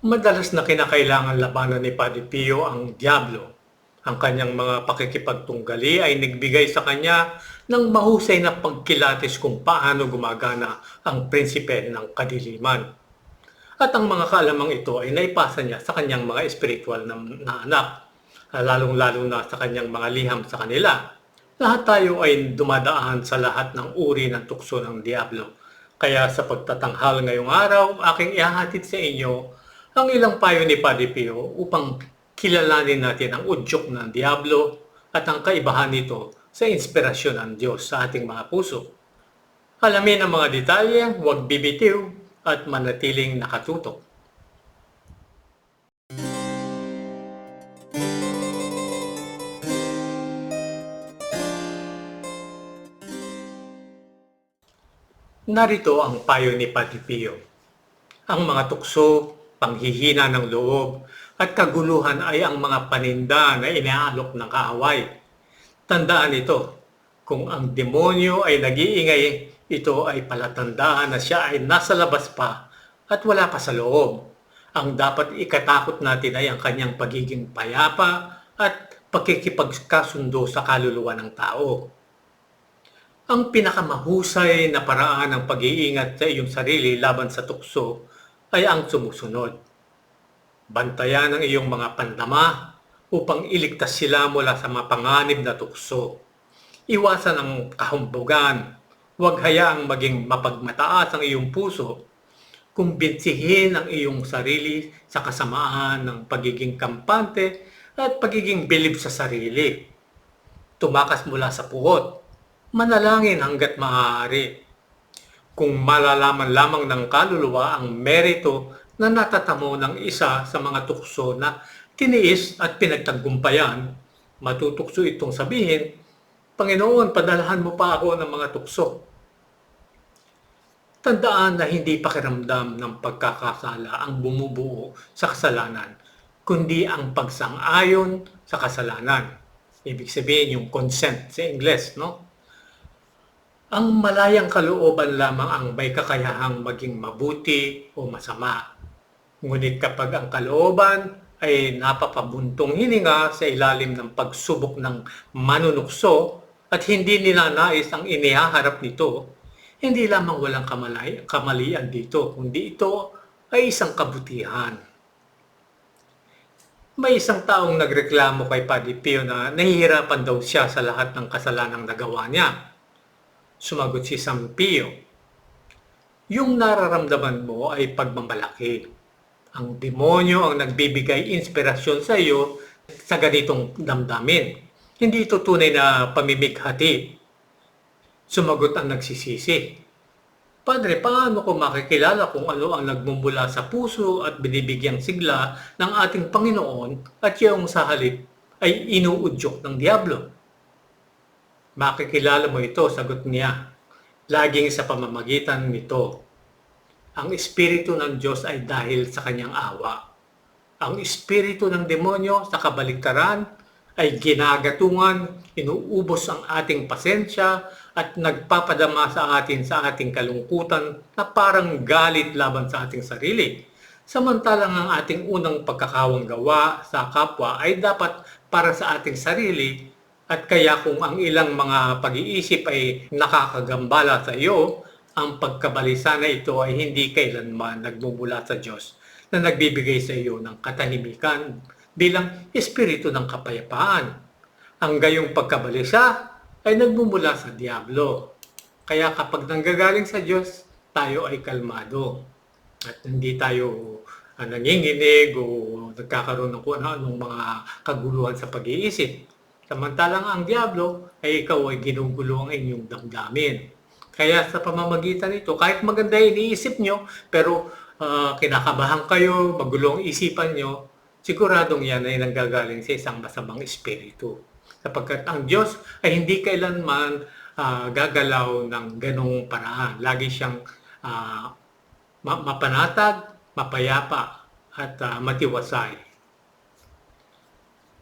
Madalas na kinakailangan labanan ni Padre Pio ang Diablo. Ang kanyang mga pakikipagtunggali ay nagbigay sa kanya ng mahusay na pagkilatis kung paano gumagana ang prinsipe ng kadiliman. At ang mga kaalamang ito ay naipasa niya sa kanyang mga espiritual na, na anak, lalong-lalo na sa kanyang mga liham sa kanila. Lahat tayo ay dumadaan sa lahat ng uri ng tukso ng Diablo. Kaya sa pagtatanghal ngayong araw, aking ihahatid sa inyo ang ilang payo ni Padre Pio upang kilalanin natin ang udyok ng Diablo at ang kaibahan nito sa inspirasyon ng Diyos sa ating mga puso. Alamin ang mga detalye, huwag bibitiw at manatiling nakatutok. Narito ang payo ni Padre Pio. Ang mga tukso, panghihina ng loob, at kaguluhan ay ang mga paninda na inaalok ng kaaway. Tandaan ito, kung ang demonyo ay nag-iingay, ito ay palatandaan na siya ay nasa labas pa at wala pa sa loob. Ang dapat ikatakot natin ay ang kanyang pagiging payapa at pagkikipagkasundo sa kaluluwa ng tao. Ang pinakamahusay na paraan ng pag-iingat sa iyong sarili laban sa tukso ay ang sumusunod. Bantayan ang iyong mga pandama upang iligtas sila mula sa mapanganib na tukso. Iwasan ang kahumbugan. Huwag hayaang maging mapagmataas ang iyong puso. Kumbinsihin ang iyong sarili sa kasamaan ng pagiging kampante at pagiging bilib sa sarili. Tumakas mula sa puot manalangin hanggat maaari. Kung malalaman lamang ng kaluluwa ang merito na natatamo ng isa sa mga tukso na tiniis at pinagtagumpayan, matutukso itong sabihin, Panginoon, padalahan mo pa ako ng mga tukso. Tandaan na hindi pakiramdam ng pagkakasala ang bumubuo sa kasalanan, kundi ang pagsang-ayon sa kasalanan. Ibig sabihin yung consent sa Ingles, no? Ang malayang kalooban lamang ang may kakayahang maging mabuti o masama. Ngunit kapag ang kalooban ay napapabuntong hininga sa ilalim ng pagsubok ng manunukso at hindi ninanais ang inihaharap nito, hindi lamang walang kamalay, kamalian dito, kundi ito ay isang kabutihan. May isang taong nagreklamo kay Padre Pio na nahihirapan daw siya sa lahat ng kasalanang nagawa niya Sumagot si San Pio, yung nararamdaman mo ay pagmamalaki. Ang demonyo ang nagbibigay inspirasyon sa iyo sa ganitong damdamin. Hindi ito tunay na pamimighati. Sumagot ang nagsisisi. Padre, paano ko makikilala kung ano ang nagmumula sa puso at binibigyang sigla ng ating Panginoon at yung sa halip ay inuudyok ng Diablo? Makikilala mo ito, sagot niya. Laging sa pamamagitan nito. Ang Espiritu ng Diyos ay dahil sa kanyang awa. Ang Espiritu ng demonyo sa kabaliktaran ay ginagatungan, inuubos ang ating pasensya at nagpapadama sa atin sa ating kalungkutan na parang galit laban sa ating sarili. Samantalang ang ating unang pagkakawang gawa sa kapwa ay dapat para sa ating sarili at kaya kung ang ilang mga pag-iisip ay nakakagambala sa iyo, ang pagkabalisa na ito ay hindi kailanman nagmumula sa Diyos na nagbibigay sa iyo ng katahimikan bilang espiritu ng kapayapaan. Ang gayong pagkabalisa ay nagmumula sa Diablo. Kaya kapag nanggagaling sa Diyos, tayo ay kalmado. At hindi tayo uh, nanginginig o nagkakaroon ng kung anong mga kaguluhan sa pag-iisip Samantalang ang Diablo ay ikaw ay ginugulo ang inyong damdamin. Kaya sa pamamagitan nito, kahit maganda iniisip nyo, pero uh, kinakabahan kayo, magulo ang isipan nyo, siguradong yan ay nanggagaling sa isang masamang espiritu. Sapagkat ang Diyos ay hindi kailanman uh, gagalaw ng ganong paraan. Lagi siyang uh, mapanatag, mapayapa, at uh, matiwasay.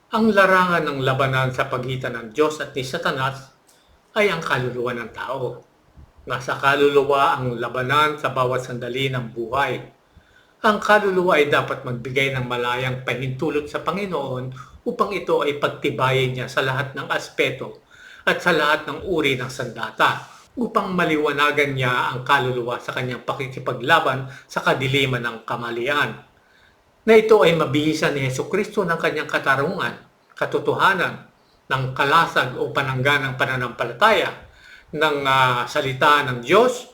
Ang larangan ng labanan sa pagitan ng Diyos at ni Satanas ay ang kaluluwa ng tao. Nasa kaluluwa ang labanan sa bawat sandali ng buhay. Ang kaluluwa ay dapat magbigay ng malayang pahintulot sa Panginoon upang ito ay pagtibayin niya sa lahat ng aspeto at sa lahat ng uri ng sandata upang maliwanagan niya ang kaluluwa sa kanyang pakikipaglaban sa kadiliman ng kamalian. Na ito ay mabihisan ni Yesu Kristo ng kanyang katarungan, katotohanan, ng kalasag o panangga ng pananampalataya ng ah, salita ng Diyos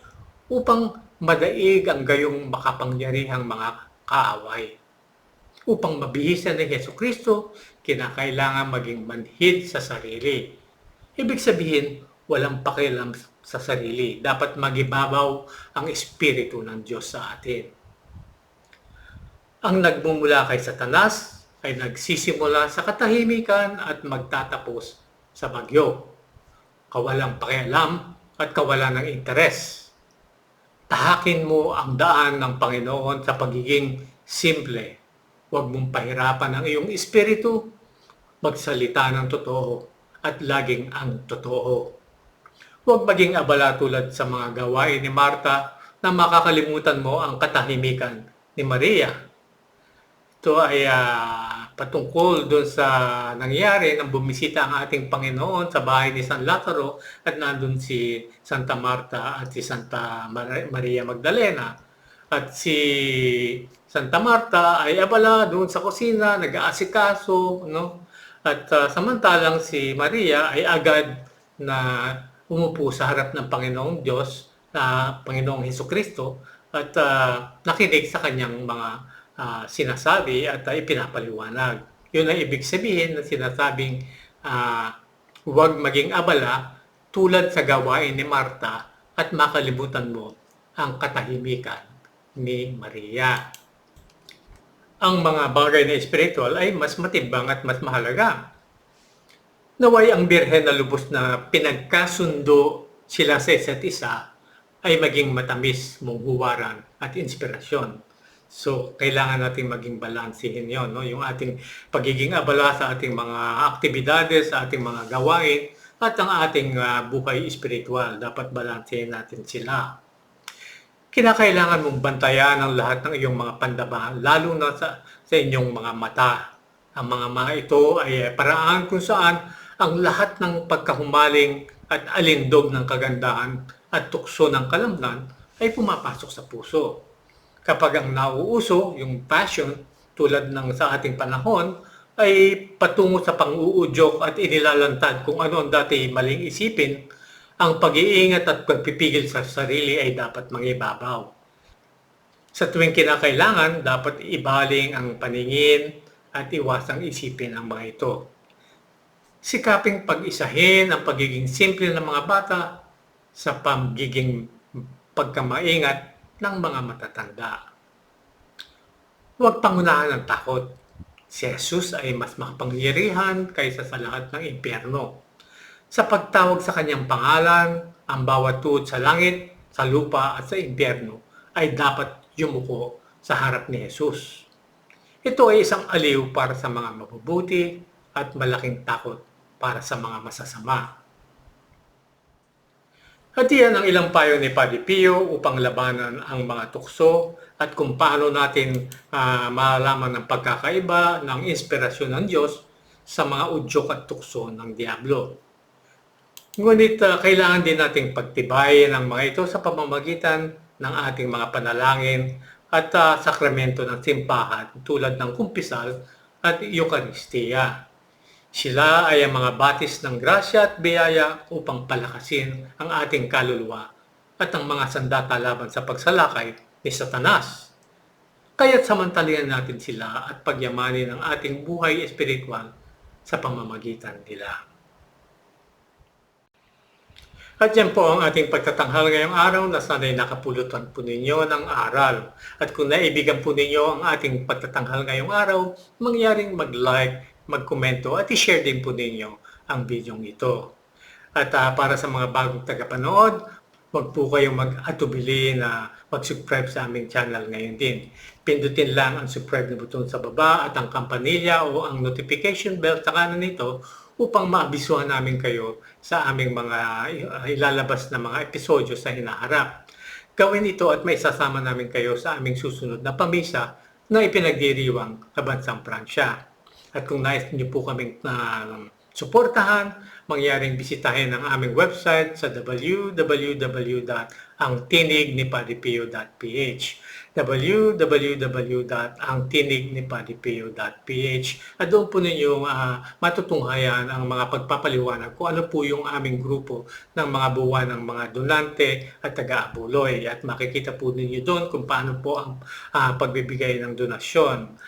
upang madaig ang gayong makapangyarihang mga kaaway. Upang mabihisan ni Yesu Kristo, kinakailangan maging manhid sa sarili. Ibig sabihin, walang pakialam sa sarili. Dapat magibabaw ang Espiritu ng Diyos sa atin. Ang nagmumula kay Satanas ay nagsisimula sa katahimikan at magtatapos sa bagyo. Kawalang pakialam at kawalan ng interes. Tahakin mo ang daan ng Panginoon sa pagiging simple. Huwag mong pahirapan ang iyong espiritu. Magsalita ng totoo at laging ang totoo. Huwag maging abala tulad sa mga gawain ni Marta na makakalimutan mo ang katahimikan ni Maria. Ito ay ah, patungkol doon sa nangyari nang bumisita ang ating Panginoon sa bahay ni San Lazaro at nandun si Santa Marta at si Santa Mar- Maria Magdalena. At si Santa Marta ay abala doon sa kusina, nag-aasikaso, no? At ah, samantalang si Maria ay agad na umupo sa harap ng Panginoong Diyos, na Panginoong Heso Kristo, at ah, nakinig sa kanyang mga ah, sinasabi at uh, ipinapaliwanag. Yun ang ibig sabihin na sinasabing ah, huwag maging abala tulad sa gawain ni Marta at makalimutan mo ang katahimikan ni Maria. Ang mga bagay na spiritual ay mas matibang at mas mahalaga. Naway ang birhen na lubos na pinagkasundo sila sa isa't isa ay maging matamis mong huwaran at inspirasyon. So, kailangan natin maging balansehin yon, no? Yung ating pagiging abala sa ating mga aktibidades, sa ating mga gawain, at ang ating ah, buhay espiritual. Dapat balansehin natin sila. Kinakailangan mong bantayan ang lahat ng iyong mga pandabahan, lalo na sa, sa inyong mga mata. Ang mga mga ito ay paraan kung saan ang lahat ng pagkahumaling at alindog ng kagandahan at tukso ng kalamnan ay pumapasok sa puso kapag ang nauuso, yung passion, tulad ng sa ating panahon, ay patungo sa pang-uudyok at inilalantad kung ano ang dati maling isipin, ang pag-iingat at pagpipigil sa sarili ay dapat mangibabaw. Sa tuwing kinakailangan, dapat ibaling ang paningin at iwasang isipin ang mga ito. Sikaping pag-isahin ang pagiging simple ng mga bata sa pagiging pagkamaingat ng mga matatanda. Huwag pangunahan ng takot. Si Jesus ay mas makapangyarihan kaysa sa lahat ng impyerno. Sa pagtawag sa kanyang pangalan, ang bawat tuhod sa langit, sa lupa at sa impyerno ay dapat yumuko sa harap ni Jesus. Ito ay isang aliw para sa mga mabubuti at malaking takot para sa mga masasama. At iyan ang ilang payo ni Padre Pio upang labanan ang mga tukso at kung paano natin ah, malalaman ang pagkakaiba ng inspirasyon ng Diyos sa mga udyok at tukso ng Diablo. Ngunit ah, kailangan din nating pagtibayin ang mga ito sa pamamagitan ng ating mga panalangin at ah, sakramento ng simbahan tulad ng kumpisal at Eucharistia. Sila ay ang mga batis ng grasya at biyaya upang palakasin ang ating kaluluwa at ang mga sandata laban sa pagsalakay ni Satanas. Kaya't samantalihan natin sila at pagyamanin ang ating buhay espiritual sa pamamagitan nila. At yan po ang ating pagtatanghal ngayong araw na sana'y nakapulutan po ninyo ng aral. At kung naibigan po ninyo ang ating pagtatanghal ngayong araw, mangyaring mag-like, mag-komento at i-share din po ninyo ang video ito. At ah, para sa mga bagong tagapanood, huwag po kayong mag-atubili na mag-subscribe sa aming channel ngayon din. Pindutin lang ang subscribe na button sa baba at ang kampanilya o ang notification bell sa kanan nito upang maabisuhan namin kayo sa aming mga uh, ilalabas na mga episodyo sa hinaharap. Gawin ito at may sasama namin kayo sa aming susunod na pamisa na ipinagdiriwang sa bansang Pransya. At kung nais niyo po kaming ah, suportahan, mangyaring bisitahin ang aming website sa www.angtinignipadipio.ph www.angtinignipadipio.ph At doon po ninyo ah, matutunghayan ang mga pagpapaliwanag kung ano po yung aming grupo ng mga buwan ng mga donante at taga-abuloy. At makikita po ninyo doon kung paano po ang ah, pagbibigay ng donasyon.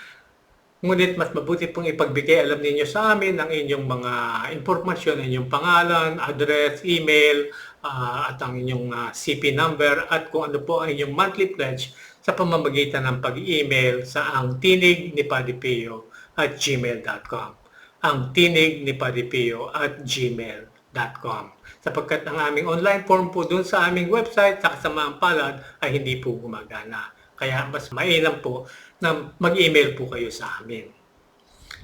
Ngunit mas mabuti pong ipagbigay alam ninyo sa amin ang inyong mga impormasyon, inyong pangalan, address, email, ah, at ang inyong ah, CP number at kung ano po ang inyong monthly pledge sa pamamagitan ng pag-email sa ang tinig ni Padipeo at gmail.com. Ang tinig ni Padipeo at gmail.com. Sapagkat ang aming online form po dun sa aming website sa kasamaang palad ay hindi po gumagana. Kaya mas mainam po na mag-email po kayo sa amin.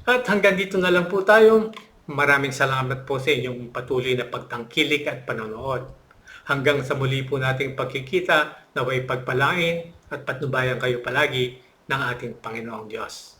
At hanggang dito na lang po tayo. Maraming salamat po sa inyong patuloy na pagtangkilik at panonood. Hanggang sa muli po nating pagkikita, naway pagpalain at patnubayan kayo palagi ng ating Panginoong Diyos.